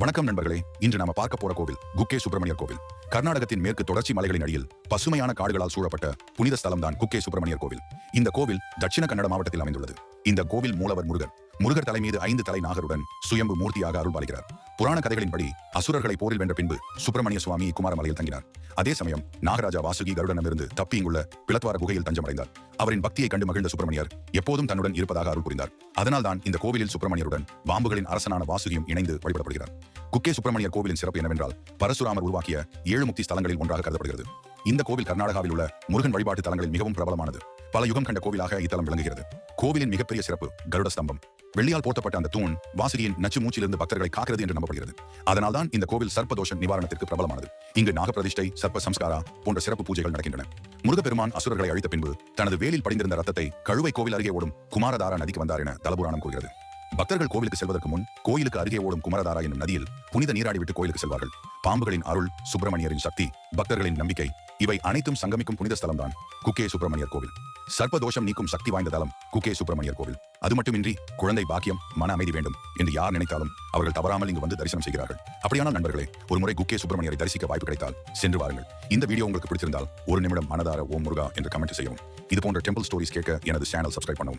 வணக்கம் நண்பர்களே. இன்று நாம பார்க்க போற கோவில் குக்கே சுப்பிரமணியர் கோவில். கர்நாடகத்தின் மேற்கு தொடர்ச்சி மலைகளின் அடியில் பசுமையான காடுகளால் சூழப்பட்ட புனித ஸ்தலம் தான் குக்கே சுப்பிரமணியர் கோவில். இந்த கோவில் தட்சிண கன்னட மாவட்டத்தில் அமைந்துள்ளது. இந்த கோவில் மூலவர் முருகன் முருகர் தலை மீது ஐந்து தலை நாகருடன் சுயம்பு மூர்த்தியாக அருள் பாலிக்கிறார் புராண கதைகளின்படி அசுரர்களை போரில் வென்ற பின்பு சுப்பிரமணிய சுவாமி குமாரமலையில் தங்கினார். அதே சமயம் நாகராஜா வாசுகி கருடனமிருந்து தப்பி இங்குள்ள பிளத்வார குகையில் தஞ்சமடைந்தார். அவரின் பக்தியை கண்டு மகிழ்ந்த சுப்பிரமணியர் எப்போதும் தன்னுடன் இருப்பதாக அருள் புரிந்தார். அதனால்தான் இந்த கோவிலில் சுப்பிரமணியருடன் பாம்புகளின் அரசனான வாசுகியும் இணைந்து வழிபடப்படுகிறார். குக்கே சுப்பிரமணியர் கோவிலின் சிறப்பு என்னவென்றால் பரசுராமர் உருவாக்கிய ஏழு முக்தி ஸ்தலங்களில் ஒன்றாக கருதப்படுகிறது. இந்த கோவில் கர்நாடகாவில் உள்ள முருகன் வழிபாட்டு தலங்களில் மிகவும் பிரபலமானது. பல யுகம் கண்ட கோவிலாக இத்தலம் விளங்குகிறது. கோவிலின் மிகப்பெரிய சிறப்பு கருட ஸ்தம்பம். வெள்ளியால் போர்த்தப்பட்ட அந்த தூண் வாசுகியின் நச்சு மூச்சிலிருந்து பக்தர்களை காக்கிறது என்று நம்பப்படுகிறது. அதனால்தான் இந்த கோவில் சர்ப்பதோஷ நிவாரணத்திற்கு பிரபலமானது. இங்கு நாகப்பிரதிஷ்டை சர்ப்ப சம்ஸ்காரா போன்ற சிறப்பு பூஜைகள் நடக்கின்றன. முருகப்பெருமான் அசுரர்களை அழித்த பின்பு தனது வேலில் படிந்திருந்த ரத்தத்தை கழுவை கோவில் அருகே ஓடும் குமாரதாரா நதிக்கு வந்தார் என தலபுராணம் கூறுகிறது. பக்தர்கள் கோவிலுக்கு செல்வதற்கு முன் கோயிலுக்கு அருகே ஓடும் குமரதாரா என்னும் நதியில் புனித நீராடி விட்டு கோயிலுக்கு செல்வார்கள். பாம்புகளின் அருள் சுப்பிரமணியரின் சக்தி பக்தர்களின் நம்பிக்கை இவை அனைத்தும் சங்கமிக்கும் புனித ஸ்தலம்தான். குக்கே சுப்பிரமணியர் கோவில். சர்ப்பதோஷம் நீக்கும் சக்தி வாய்ந்த தலம் குக்கே சுப்பிரமணியர் கோவில். அது மட்டுமின்றி குழந்தை பாக்கியம் மன அமைதி வேண்டும் என்று யார் நினைத்தாலும் அவர்கள் தவறாமல் இங்கு வந்து தரிசனம் செய்கிறார்கள். அப்படியானால் நண்பர்களே ஒரு முறை குக்கே சுப்பிரமணியரை தரிசிக்க வாய்ப்பு கிடைத்தால் சென்று வாருங்கள். இந்த வீடியோ உங்களுக்கு பிடித்திருந்தால் ஒரு நிமிடம் மனதார ஓம் முருகா என்று கமெண்ட் செய்யவும். இது போன்ற டெம்பிள் ஸ்டோரிஸ் கேட்க எனது சேனல் சப்ஸ்கிரைப் பண்ணவும்.